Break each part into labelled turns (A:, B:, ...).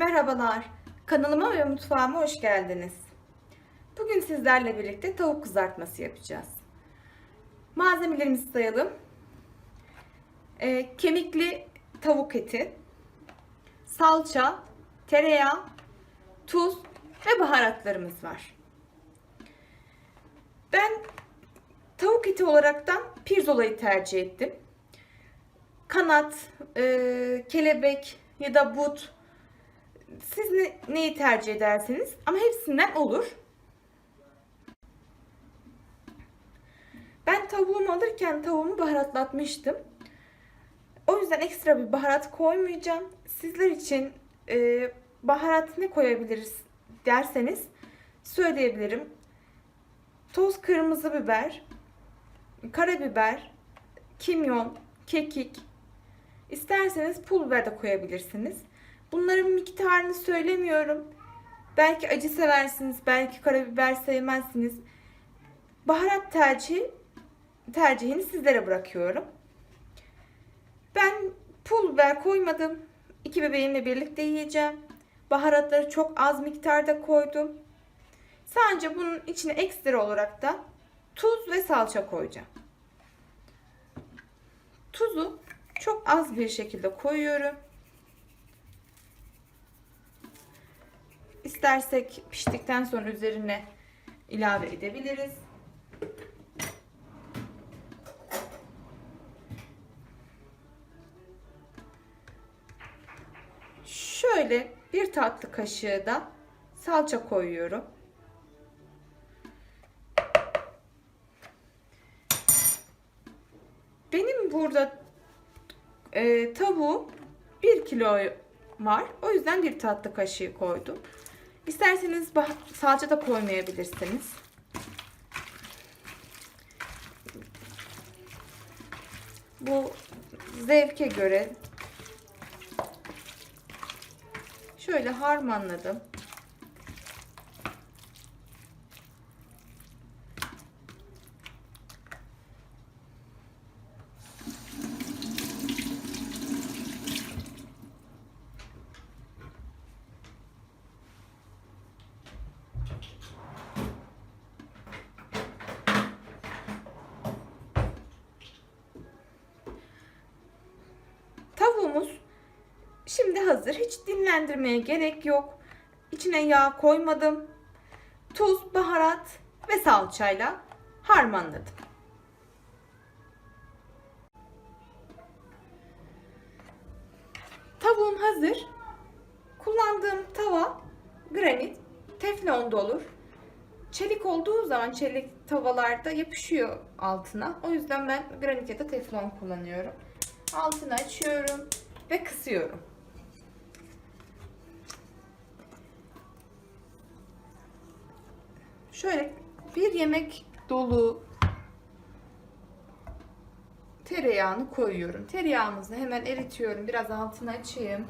A: Merhabalar, kanalıma ve mutfağıma hoş geldiniz. Bugün sizlerle birlikte tavuk kızartması yapacağız. Malzemelerimizi sayalım. Ee, kemikli tavuk eti, salça, tereyağı, tuz ve baharatlarımız var. Ben tavuk eti olaraktan pirzolayı tercih ettim. Kanat, e, kelebek ya da but siz ne, neyi tercih ederseniz ama hepsinden olur. Ben tavuğumu alırken tavuğumu baharatlatmıştım. O yüzden ekstra bir baharat koymayacağım. Sizler için e, baharat ne koyabiliriz derseniz söyleyebilirim. Toz kırmızı biber, karabiber, kimyon, kekik. İsterseniz pul biber de koyabilirsiniz. Bunların miktarını söylemiyorum. Belki acı seversiniz, belki karabiber sevmezsiniz. Baharat tercihi tercihini sizlere bırakıyorum. Ben pul biber koymadım. İki bebeğimle birlikte yiyeceğim. Baharatları çok az miktarda koydum. Sadece bunun içine ekstra olarak da tuz ve salça koyacağım. Tuzu çok az bir şekilde koyuyorum. İstersek piştikten sonra üzerine ilave edebiliriz. Şöyle bir tatlı kaşığı da salça koyuyorum. Benim burada e, tavuğum 1 kilo var. O yüzden bir tatlı kaşığı koydum. İsterseniz salça da koymayabilirsiniz. Bu zevke göre şöyle harmanladım. Tavuğumuz şimdi hazır. Hiç dinlendirmeye gerek yok. İçine yağ koymadım. Tuz, baharat ve salçayla harmanladım. Tavuğum hazır. Kullandığım tava granit, teflon da olur. Çelik olduğu zaman çelik tavalarda yapışıyor altına. O yüzden ben granit ya da teflon kullanıyorum. Altını açıyorum ve kısıyorum. Şöyle bir yemek dolu tereyağını koyuyorum. Tereyağımızı hemen eritiyorum. Biraz altını açayım.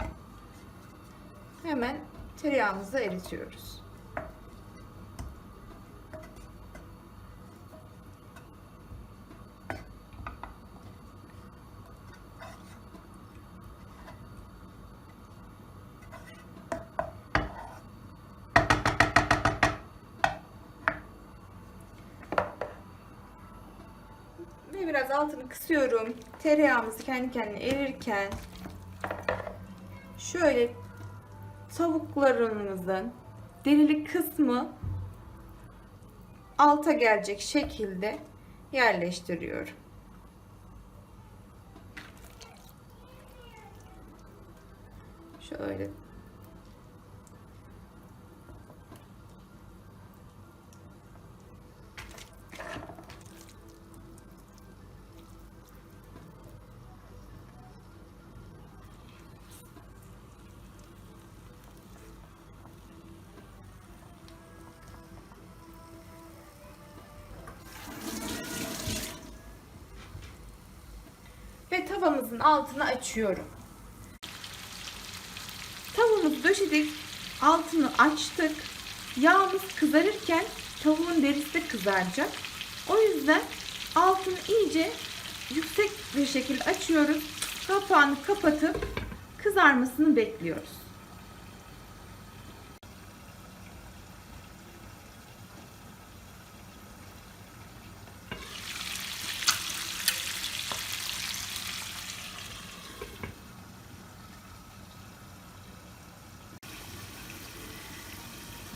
A: Hemen tereyağımızı eritiyoruz. Biraz altını kısıyorum. Tereyağımız kendi kendine erirken şöyle tavuklarımızın derili kısmı alta gelecek şekilde yerleştiriyorum. Şöyle tavamızın altını açıyorum. Tavuğumuzu döşedik, altını açtık. Yağımız kızarırken tavuğun derisi de kızaracak. O yüzden altını iyice yüksek bir şekilde açıyoruz. Kapağını kapatıp kızarmasını bekliyoruz.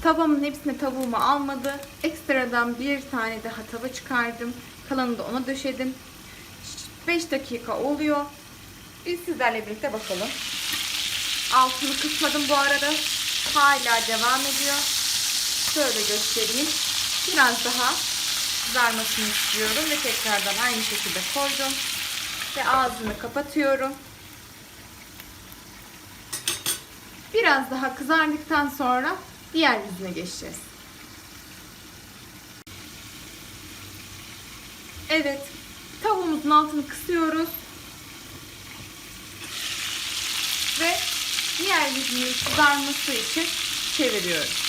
A: Tavamın hepsine tavuğumu almadı. Ekstradan bir tane daha tava çıkardım. Kalanını da ona döşedim. 5 dakika oluyor. Biz sizlerle birlikte bakalım. Altını kısmadım bu arada. Hala devam ediyor. Şöyle göstereyim. Biraz daha kızarmasını istiyorum ve tekrardan aynı şekilde koydum. Ve ağzını kapatıyorum. Biraz daha kızardıktan sonra diğer yüzüne geçeceğiz. Evet, tavuğumuzun altını kısıyoruz. Ve diğer yüzünün kızarması için çeviriyoruz.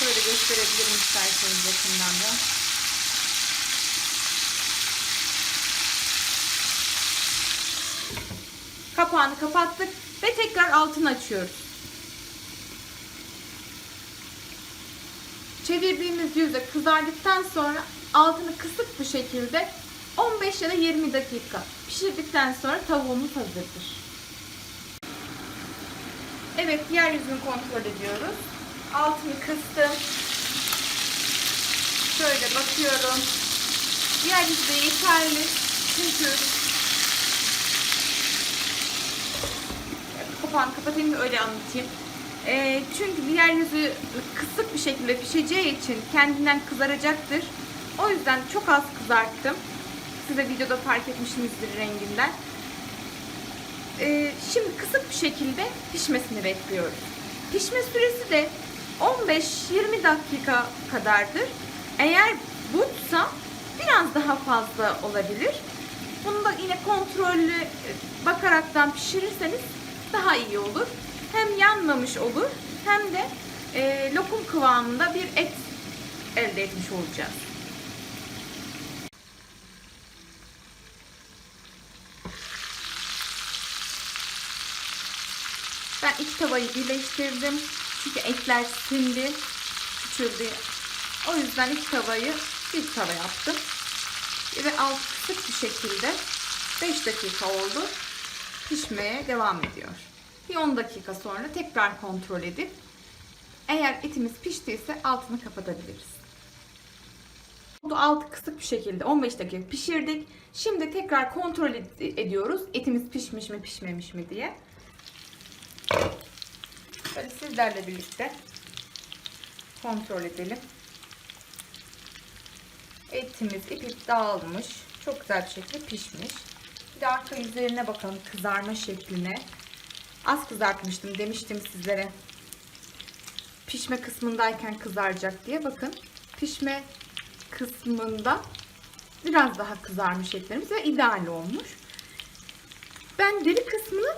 A: Şöyle gösterebilirim isterseniz yakından da. Kapağını kapattık ve tekrar altını açıyoruz. Çevirdiğimiz yüzde kızardıktan sonra altını kısık bir şekilde 15 ya da 20 dakika pişirdikten sonra tavuğumuz hazırdır. Evet, diğer yüzünü kontrol ediyoruz. Altını kıstım. Şöyle bakıyorum. Diğer yüzü de yeterli. Çünkü kapağını kapatayım öyle anlatayım. Ee, çünkü diğer yüzü kısık bir şekilde pişeceği için kendinden kızaracaktır. O yüzden çok az kızarttım. Size videoda fark etmişsinizdir renginden. Ee, şimdi kısık bir şekilde pişmesini bekliyoruz. Pişme süresi de 15-20 dakika kadardır. Eğer butsa biraz daha fazla olabilir. Bunu da yine kontrollü e, bakaraktan pişirirseniz daha iyi olur. Hem yanmamış olur hem de e, lokum kıvamında bir et elde etmiş olacağız. Ben iki tavayı birleştirdim. Çünkü etler sindi, küçüldü. O yüzden iki tavayı bir tava yaptım. Ve alt kısık bir şekilde 5 dakika oldu. Pişmeye devam ediyor. Bir 10 dakika sonra tekrar kontrol edip eğer etimiz piştiyse altını kapatabiliriz. Bu altı kısık bir şekilde 15 dakika pişirdik. Şimdi tekrar kontrol ed- ediyoruz. Etimiz pişmiş mi pişmemiş mi diye. Böyle sizlerle birlikte kontrol edelim. Etimiz ipip dağılmış. Çok güzel bir şekilde pişmiş. Bir de arka yüzlerine bakalım kızarma şekline. Az kızartmıştım demiştim sizlere. Pişme kısmındayken kızaracak diye bakın. Pişme kısmında biraz daha kızarmış etlerimiz ve ideal olmuş. Ben deri kısmını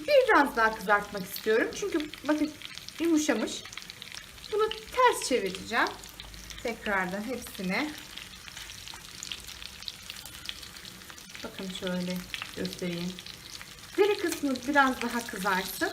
A: biraz daha kızartmak istiyorum. Çünkü bakın yumuşamış. Bunu ters çevireceğim. Tekrardan hepsine. Bakın şöyle göstereyim. Deri kısmı biraz daha kızarsın.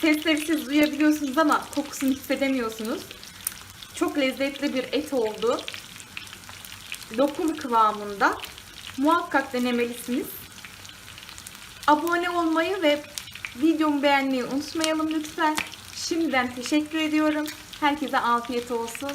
A: Sesleri siz duyabiliyorsunuz ama kokusunu hissedemiyorsunuz. Çok lezzetli bir et oldu. Lokum kıvamında. Muhakkak denemelisiniz. Abone olmayı ve videomu beğenmeyi unutmayalım lütfen. Şimdiden teşekkür ediyorum. Herkese afiyet olsun.